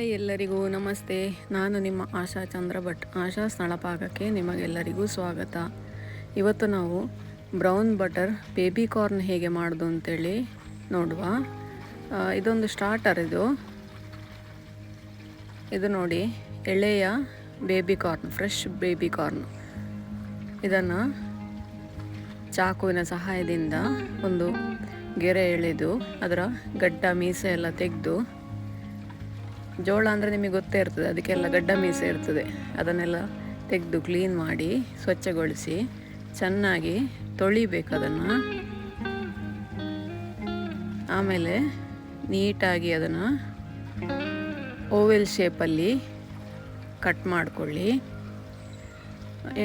Hi ಎಲ್ಲರಿಗೂ, ನಮಸ್ತೆ. ನಾನು ನಿಮ್ಮ ಆಶಾ ಚಂದ್ರ ಭಟ್ ಆಶಾ ಸ್ಥಳಪಾಕಕ್ಕೆ ನಿಮಗೆಲ್ಲರಿಗೂ ಸ್ವಾಗತ. ಇವತ್ತು ನಾವು ಬ್ರೌನ್ ಬಟರ್ ಬೇಬಿ ಕಾರ್ನ್ ಹೇಗೆ ಮಾಡೋದು ಅಂತೇಳಿ ನೋಡುವ. ಇದೊಂದು ಸ್ಟಾರ್ಟರ್ ಇದು. ಇದು ನೋಡಿ, ಎಳೆಯ baby corn fresh baby corn. ಇದನ್ನು ಚಾಕುವಿನ ಸಹಾಯದಿಂದ ಒಂದು ಗೆರೆ ಎಳೆದು, ಅದರ ಗಡ್ಡ, ಮೀಸೆ ಎಲ್ಲ ತೆಗೆದು ಜೋಳ ಅಂದರೆ ನಿಮಗೆ ಗೊತ್ತೇ ಇರ್ತದೆ, ಅದಕ್ಕೆಲ್ಲ ಗಡ್ಡ ಮೀಸೆ ಇರ್ತದೆ. ಅದನ್ನೆಲ್ಲ ತೆಗೆದು ಕ್ಲೀನ್ ಮಾಡಿ ಸ್ವಚ್ಛಗೊಳಿಸಿ ಚೆನ್ನಾಗಿ ತೊಳಿಬೇಕು ಅದನ್ನು. ಆಮೇಲೆ ನೀಟಾಗಿ ಅದನ್ನು ಓವೆಲ್ ಶೇಪಲ್ಲಿ ಕಟ್ ಮಾಡಿಕೊಳ್ಳಿ.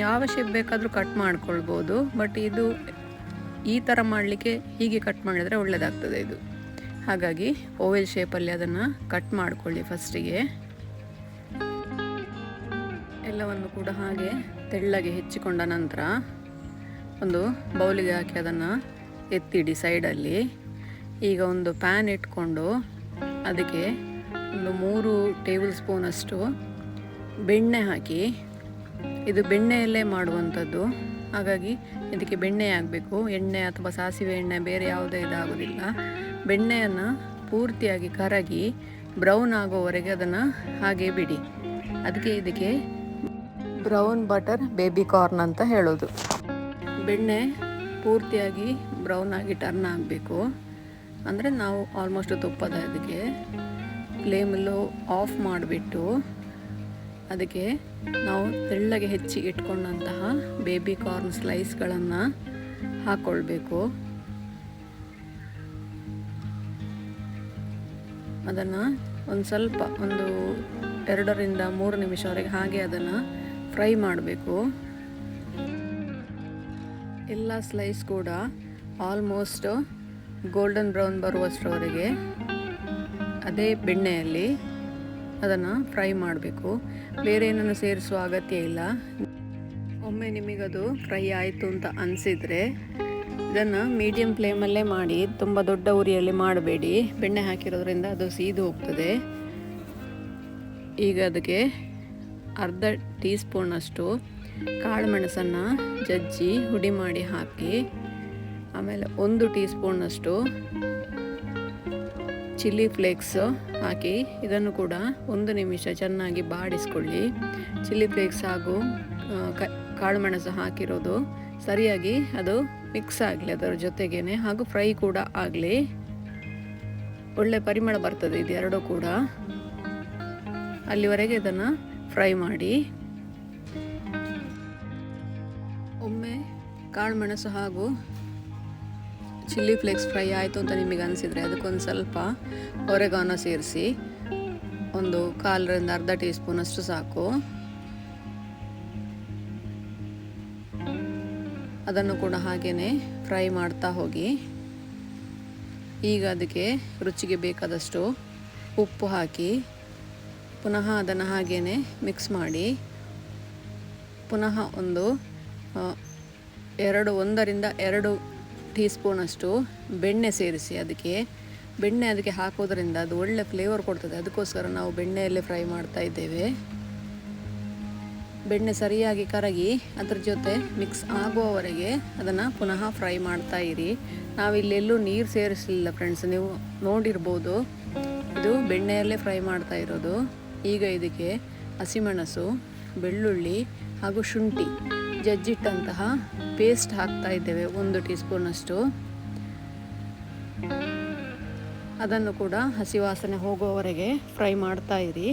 ಯಾವ ಶೇಪ್ ಬೇಕಾದರೂ ಕಟ್ ಮಾಡ್ಕೊಳ್ಬೋದು ಬಟ್ ಇದು ಈ ಥರ ಮಾಡಲಿಕ್ಕೆ ಹೀಗೆ ಕಟ್ ಮಾಡಿದರೆ ಒಳ್ಳೆಯದಾಗ್ತದೆ ಇದು. ಹಾಗಾಗಿ ಓವೆಲ್ ಶೇಪಲ್ಲಿ ಅದನ್ನು ಕಟ್ ಮಾಡಿಕೊಳ್ಳಿ ಫಸ್ಟಿಗೆ ಎಲ್ಲವನ್ನು ಕೂಡ ಹಾಗೆ ತೆಳ್ಳಗೆ ಹೆಚ್ಚಿಕೊಂಡ ನಂತರ ಒಂದು ಬೌಲಿಗೆ ಹಾಕಿ ಅದನ್ನು ಎತ್ತಿಡಿ ಸೈಡಲ್ಲಿ ಈಗ ಒಂದು ಪ್ಯಾನ್ ಇಟ್ಕೊಂಡು ಅದಕ್ಕೆ ಒಂದು ಮೂರು ಟೇಬಲ್ ಸ್ಪೂನಷ್ಟು ಬೆಣ್ಣೆ ಹಾಕಿ. ಇದು ಬೆಣ್ಣೆಯಲ್ಲೇ ಮಾಡುವಂಥದ್ದು. ಹಾಗಾಗಿ ಇದಕ್ಕೆ ಬೆಣ್ಣೆ ಆಗಬೇಕು ಎಣ್ಣೆ ಅಥವಾ ಸಾಸಿವೆ ಎಣ್ಣೆ ಬೇರೆ ಯಾವುದೇ ಇದಾಗೋದಿಲ್ಲ. ಬೆಣ್ಣೆಯನ್ನು ಪೂರ್ತಿಯಾಗಿ ಕರಗಿ ಬ್ರೌನ್ ಆಗೋವರೆಗೆ ಅದನ್ನು ಹಾಗೆ ಬಿಡಿ. ಅದಕ್ಕೆ ಇದಕ್ಕೆ ಬ್ರೌನ್ ಬಟರ್ ಬೇಬಿ ಕಾರ್ನ್ ಅಂತ ಹೇಳೋದು. ಬೆಣ್ಣೆ ಪೂರ್ತಿಯಾಗಿ ಬ್ರೌನ್ ಆಗಿ ಟರ್ನ್ ಆಗಬೇಕು. ಅಂದರೆ ನಾವು ಆಲ್ಮೋಸ್ಟ್ ತುಪ್ಪದ ಇದಕ್ಕೆ ಫ್ಲೇಮಲ್ಲೂ ಆಫ್ ಮಾಡಿಬಿಟ್ಟು ಅದಕ್ಕೆ ನಾವು ತೆಳ್ಳಗೆ ಹೆಚ್ಚಿ ಇಟ್ಕೊಂಡಂತಹ ಬೇಬಿ ಕಾರ್ನ್ ಸ್ಲೈಸ್ಗಳನ್ನು ಹಾಕ್ಕೊಳ್ಬೇಕು ಅದನ್ನು ಒಂದು ಸ್ವಲ್ಪ ಒಂದು ಎರಡರಿಂದ ಮೂರು ನಿಮಿಷವರೆಗೆ ಹಾಗೆ ಅದನ್ನು ಫ್ರೈ ಮಾಡಬೇಕು. ಎಲ್ಲ ಸ್ಲೈಸ್ ಕೂಡ ಆಲ್ಮೋಸ್ಟ್ ಗೋಲ್ಡನ್ ಬ್ರೌನ್ ಬರುವಷ್ಟರವರೆಗೆ ಅದೇ ಬೆಣ್ಣೆಯಲ್ಲಿ ಅದನ್ನು ಫ್ರೈ ಮಾಡಬೇಕು. ಬೇರೆ ಏನನ್ನು ಸೇರಿಸುವ ಅಗತ್ಯ ಇಲ್ಲ. ಒಮ್ಮೆ ನಿಮಗದು ಫ್ರೈ ಆಯಿತು ಅಂತ ಅನಿಸಿದರೆ ಇದನ್ನು ಮೀಡಿಯಮ್ ಫ್ಲೇಮಲ್ಲೇ ಮಾಡಿ ತುಂಬ ದೊಡ್ಡ ಉರಿಯಲ್ಲಿ ಮಾಡಬೇಡಿ. ಬೆಣ್ಣೆ ಹಾಕಿರೋದ್ರಿಂದ ಅದು ಸೀದು ಹೋಗ್ತದೆ. ಈಗ ಅದಕ್ಕೆ ಅರ್ಧ ಟೀ ಸ್ಪೂನಷ್ಟು ಕಾಳು ಮೆಣಸನ್ನು ಜಜ್ಜಿ ಹುಡಿ ಮಾಡಿ ಹಾಕಿ, ಆಮೇಲೆ ಒಂದು ಟೀ ಸ್ಪೂನಷ್ಟು ಚಿಲ್ಲಿ ಫ್ಲೇಕ್ಸ್ ಹಾಕಿ, ಇದನ್ನು ಕೂಡ ಒಂದು ನಿಮಿಷ ಚೆನ್ನಾಗಿ ಬಾಡಿಸ್ಕೊಳ್ಳಿ. ಚಿಲ್ಲಿ ಫ್ಲೇಕ್ಸ್ ಹಾಗೂ ಕಾಳುಮೆಣಸು ಹಾಕಿರೋದು ಸರಿಯಾಗಿ ಅದು ಮಿಕ್ಸ್ ಆಗಲಿ ಅದರ ಜೊತೆಗೇನೆ, ಹಾಗೂ ಫ್ರೈ ಕೂಡ ಆಗಲಿ. ಒಳ್ಳೆ ಪರಿಮಳ ಬರ್ತದೆ ಇದು ಎರಡೂ ಕೂಡ. ಅಲ್ಲಿವರೆಗೆ ಇದನ್ನು ಫ್ರೈ ಮಾಡಿ. ಒಮ್ಮೆ ಕಾಳುಮೆಣಸು ಹಾಗೂ ಚಿಲ್ಲಿ ಫ್ಲೇಕ್ಸ್ ಫ್ರೈ ಆಯಿತು ಅಂತ ನಿಮಗೆ ಅನಿಸಿದರೆ ಅದಕ್ಕೊಂದು ಸ್ವಲ್ಪ ಒರೆಗಾನೋ ಸೇರಿಸಿ, ಒಂದು ಕಾಲರಿಂದ ಅರ್ಧ ಟೀ ಸ್ಪೂನಷ್ಟು ಸಾಕು. ಅದನ್ನು ಕೂಡ ಹಾಗೆಯೇ ಫ್ರೈ ಮಾಡ್ತಾ ಹೋಗಿ. ಈಗ ಅದಕ್ಕೆ ರುಚಿಗೆ ಬೇಕಾದಷ್ಟು ಉಪ್ಪು ಹಾಕಿ, ಪುನಃ ಅದನ್ನು ಹಾಗೆಯೇ ಮಿಕ್ಸ್ ಮಾಡಿ, ಪುನಃ ಒಂದು ಎರಡು, ಒಂದರಿಂದ ಎರಡು ಟೀ ಸ್ಪೂನಷ್ಟು ಬೆಣ್ಣೆ ಸೇರಿಸಿ ಅದಕ್ಕೆ. ಬೆಣ್ಣೆ ಅದಕ್ಕೆ ಹಾಕೋದ್ರಿಂದ ಅದು ಒಳ್ಳೆ ಫ್ಲೇವರ್ ಕೊಡ್ತದೆ. ಅದಕ್ಕೋಸ್ಕರ ನಾವು ಬೆಣ್ಣೆಯಲ್ಲೇ ಫ್ರೈ ಮಾಡ್ತಾ ಇದ್ದೇವೆ. ಬೆಣ್ಣೆ ಸರಿಯಾಗಿ ಕರಗಿ ಅದ್ರ ಜೊತೆ ಮಿಕ್ಸ್ ಆಗುವವರೆಗೆ ಅದನ್ನು ಪುನಃ ಫ್ರೈ ಮಾಡ್ತಾ ಇರಿ. ನಾವಿಲ್ಲೆಲ್ಲೂ ನೀರು ಸೇರಿಸಲಿಲ್ಲ ಫ್ರೆಂಡ್ಸ್ ನೀವು ನೋಡಿರ್ಬೋದು. ಇದು ಬೆಣ್ಣೆಯಲ್ಲೇ ಫ್ರೈ ಮಾಡ್ತಾ ಇರೋದು. ಈಗ ಇದಕ್ಕೆ ಹಸಿಮೆಣಸು, ಬೆಳ್ಳುಳ್ಳಿ ಹಾಗೂ ಶುಂಠಿ ಜಜ್ಜಿಟ್ಟಂತಹ ಪೇಸ್ಟ್ ಹಾಕ್ತಾ ಇದ್ದೇವೆ, ಒಂದು ಟೀ ಸ್ಪೂನಷ್ಟು ಅದನ್ನು ಕೂಡ ಹಸಿ ವಾಸನೆ ಹೋಗುವವರೆಗೆ ಫ್ರೈ ಮಾಡ್ತಾ ಇರಿ.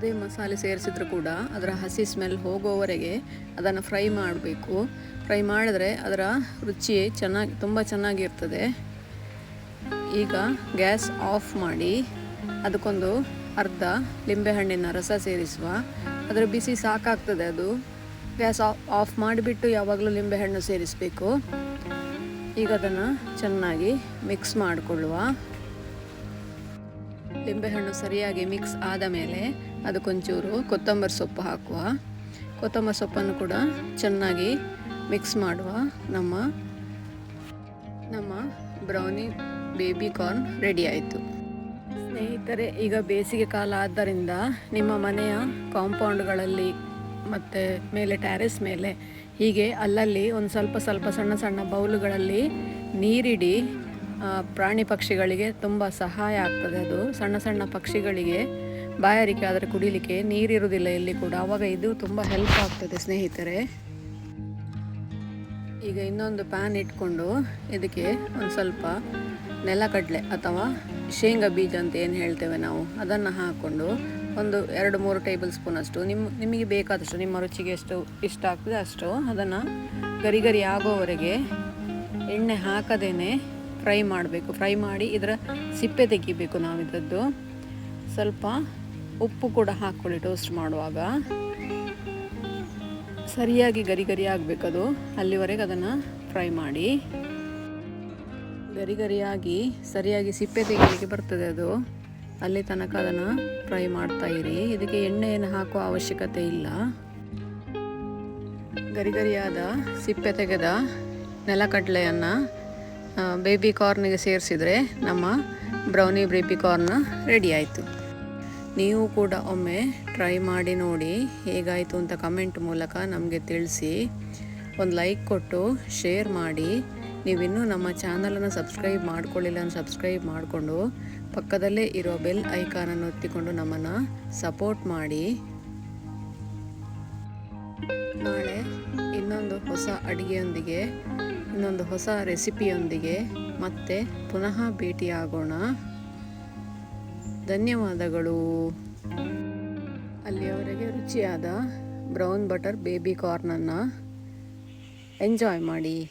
ಯಾವುದೇ ಮಸಾಲೆ ಸೇರಿಸಿದ್ರು ಕೂಡ ಅದರ ಹಸಿ ಸ್ಮೆಲ್ ಹೋಗೋವರೆಗೆ ಅದನ್ನು ಫ್ರೈ ಮಾಡಬೇಕು. ಫ್ರೈ ಮಾಡಿದ್ರೆ ಅದರ ರುಚಿ ಚೆನ್ನಾಗಿ, ತುಂಬ ಚೆನ್ನಾಗಿರ್ತದೆ. ಈಗ ಗ್ಯಾಸ್ ಆಫ್ ಮಾಡಿ ಅದಕ್ಕೊಂದು ಅರ್ಧ ಲಿಂಬೆಹಣ್ಣಿನ ರಸ ಸೇರಿಸುವ. ಅದರ ಬಿಸಿ ಸಾಕಾಗ್ತದೆ ಅದು. ಗ್ಯಾಸ್ ಆಫ್ ಮಾಡಿಬಿಟ್ಟು ಯಾವಾಗಲೂ ಲಿಂಬೆಹಣ್ಣು ಸೇರಿಸಬೇಕು. ಈಗ ಅದನ್ನು ಚೆನ್ನಾಗಿ ಮಿಕ್ಸ್ ಮಾಡಿಕೊಳ್ಳುವ. ಲಿಂಬೆಹಣ್ಣು ಸರಿಯಾಗಿ ಮಿಕ್ಸ್ ಆದ ಮೇಲೆ ಅದಕ್ಕೊಂಚೂರು ಕೊತ್ತಂಬರಿ ಸೊಪ್ಪು ಹಾಕುವ. ಕೊತ್ತಂಬರಿ ಸೊಪ್ಪನ್ನು ಕೂಡ ಚೆನ್ನಾಗಿ ಮಿಕ್ಸ್ ಮಾಡುವ ನಮ್ಮ ನಮ್ಮ ಬ್ರೌನಿ ಬೇಬಿ ಕಾರ್ನ್ ರೆಡಿ ಆಯಿತು. ಸ್ನೇಹಿತರೆ, ಈಗ ಬೇಸಿಗೆ ಕಾಲ ಆದ್ದರಿಂದ ನಿಮ್ಮ ಮನೆಯ ಕಾಂಪೌಂಡ್ಗಳಲ್ಲಿ ಮತ್ತು ಮೇಲೆ ಟ್ಯಾರೆಸ್ ಮೇಲೆ ಹೀಗೆ ಅಲ್ಲಲ್ಲಿ ಒಂದು ಸ್ವಲ್ಪ ಸ್ವಲ್ಪ ಸಣ್ಣ ಸಣ್ಣ ಬೌಲುಗಳಲ್ಲಿ ನೀರಿಡಿ ಪ್ರಾಣಿ ಪಕ್ಷಿಗಳಿಗೆ ತುಂಬ ಸಹಾಯ ಆಗ್ತದೆ ಅದು. ಸಣ್ಣ ಸಣ್ಣ ಪಕ್ಷಿಗಳಿಗೆ ಬಾಯಾರಿಕೆ ಆದರೆ ಕುಡಿಲಿಕ್ಕೆ ನೀರಿರುವುದಿಲ್ಲ ಇಲ್ಲಿ ಕೂಡ. ಆವಾಗ ಇದು ತುಂಬ ಹೆಲ್ಪ್ ಆಗ್ತದೆ ಸ್ನೇಹಿತರೆ. ಈಗ ಇನ್ನೊಂದು ಪ್ಯಾನ್ ಇಟ್ಕೊಂಡು ಇದಕ್ಕೆ ಒಂದು ಸ್ವಲ್ಪ ನೆಲಕಡಲೆ ಅಥವಾ ಶೇಂಗಾ ಬೀಜ ಅಂತ ಏನು ಹೇಳ್ತೇವೆ ನಾವು, ಅದನ್ನು ಹಾಕ್ಕೊಂಡು ಒಂದು ಎರಡು ಮೂರು ಟೇಬಲ್ ಸ್ಪೂನ್ ಅಷ್ಟು ನಿಮ್ಮ ನಿಮಗೆ ಬೇಕಾದಷ್ಟು, ನಿಮ್ಮ ರುಚಿಗೆ ಎಷ್ಟು ಇಷ್ಟ ಆಗ್ತದೆ ಅಷ್ಟು ಅದನ್ನು ಗರಿ ಗರಿ ಆಗೋವರೆಗೆ ಎಣ್ಣೆ ಹಾಕದೇನೆ ಫ್ರೈ ಮಾಡಬೇಕು. ಫ್ರೈ ಮಾಡಿ ಇದರ ಸಿಪ್ಪೆ ತೆಗಿಬೇಕು ನಾವು ಇದರದ್ದು ಸ್ವಲ್ಪ ಉಪ್ಪು ಕೂಡ ಹಾಕ್ಕೊಳ್ಳಿ ಟೋಸ್ಟ್ ಮಾಡುವಾಗ. ಸರಿಯಾಗಿ ಗರಿ ಗರಿ ಆಗಬೇಕದು. ಅಲ್ಲಿವರೆಗೆ ಅದನ್ನು ಫ್ರೈ ಮಾಡಿ. ಗರಿ ಗರಿಯಾಗಿ ಸರಿಯಾಗಿ ಸಿಪ್ಪೆ ತೆಗೆಯಲಿಕ್ಕೆ ಬರ್ತದೆ ಅದು. ಅಲ್ಲಿ ತನಕ ಅದನ್ನು ಫ್ರೈ ಮಾಡ್ತಾ ಇರಿ. ಇದಕ್ಕೆ ಎಣ್ಣೆಯನ್ನು ಹಾಕುವ ಅವಶ್ಯಕತೆ ಇಲ್ಲ. ಗರಿ ಗರಿಯಾದ ಸಿಪ್ಪೆ ತೆಗೆದ ನೆಲಕಡಲೆಯನ್ನು ಬೇಬಿ ಕಾರ್ನಿಗೆ ಸೇರಿಸಿದರೆ ನಮ್ಮ ಬ್ರೌನಿ ಬೇಬಿ ಕಾರ್ನ್ ರೆಡಿ ಆಯಿತು. ನೀವು ಕೂಡ ಒಮ್ಮೆ ಟ್ರೈ ಮಾಡಿ ನೋಡಿ ಹೇಗಾಯಿತು ಅಂತ ಕಮೆಂಟ್ ಮೂಲಕ ನಮಗೆ ತಿಳಿಸಿ. ಒಂದು ಲೈಕ್ ಕೊಟ್ಟು ಶೇರ್ ಮಾಡಿ. ನೀವಿನ್ನೂ ನಮ್ಮ ಚಾನಲನ್ನು ಸಬ್ಸ್ಕ್ರೈಬ್ ಮಾಡ್ಕೊಳ್ಳಿಲ್ಲ ಅಂತ ಸಬ್ಸ್ಕ್ರೈಬ್ ಮಾಡಿಕೊಂಡು ಪಕ್ಕದಲ್ಲೇ ಇರೋ ಬೆಲ್ ಐಕಾನನ್ನು ಒತ್ತಿಕೊಂಡು ನಮ್ಮನ್ನು ಸಪೋರ್ಟ್ ಮಾಡಿ. ನಾಳೆ ಇನ್ನೊಂದು ಹೊಸ ಅಡುಗೆಯೊಂದಿಗೆ, ಇನ್ನೊಂದು ಹೊಸ ರೆಸಿಪಿಯೊಂದಿಗೆ ಮತ್ತೆ ಪುನಃ ಭೇಟಿಯಾಗೋಣ. ಧನ್ಯವಾದಗಳು. ಅಲ್ಲಿಯವರೆಗೆ ರುಚಿಯಾದ ಬ್ರೌನ್ ಬಟರ್ ಬೇಬಿ ಕಾರ್ನನ್ನು ಎಂಜಾಯ್ ಮಾಡಿ.